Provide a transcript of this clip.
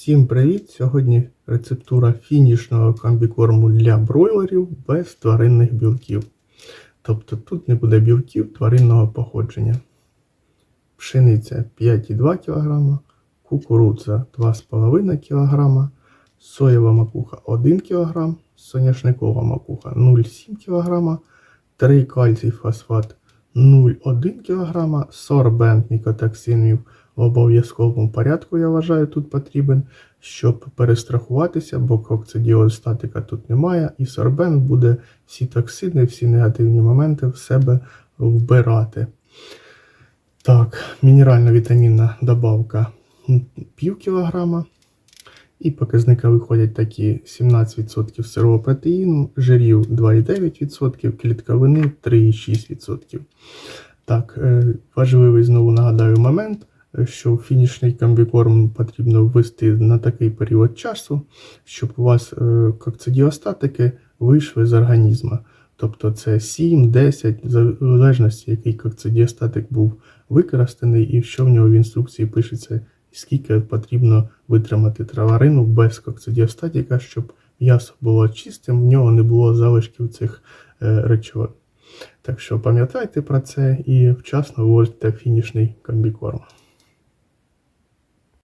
Всім привіт! Сьогодні рецептура фінішного комбікорму для бройлерів без тваринних білків. Тобто тут не буде білків тваринного походження. Пшениця 5,2 кг, кукурудза 2,5 кг, соєва макуха 1 кг, соняшникова макуха 0,7 кг, 3 кальцій фосфат 0,1 кг, сорбент мікотоксинів в обов'язковому порядку, я вважаю, тут потрібен, щоб перестрахуватися, бо кокцидіостатика тут немає, і сорбент буде всі токсини, всі негативні моменти в себе вбирати. Так, мінерально-вітамінна добавка пів кілограма. І показники виходять такі: 17% сирого протеїну, жирів 2,9%, клітковини 3,6%. Так, е, важливий знову нагадаю момент, що фінішний комбікорм потрібно ввести на такий період часу, щоб у вас е, кокцидіостатики вийшли з організму. Тобто це 7-10, в залежності, який кокцидіостатик був використаний, і що в нього в інструкції пишеться, скільки потрібно витримати траварину без кокцидіостатика, щоб м'ясо було чистим, в нього не було залишків цих е, речовин. Так що пам'ятайте про це і вчасно вводьте фінішний комбікорм.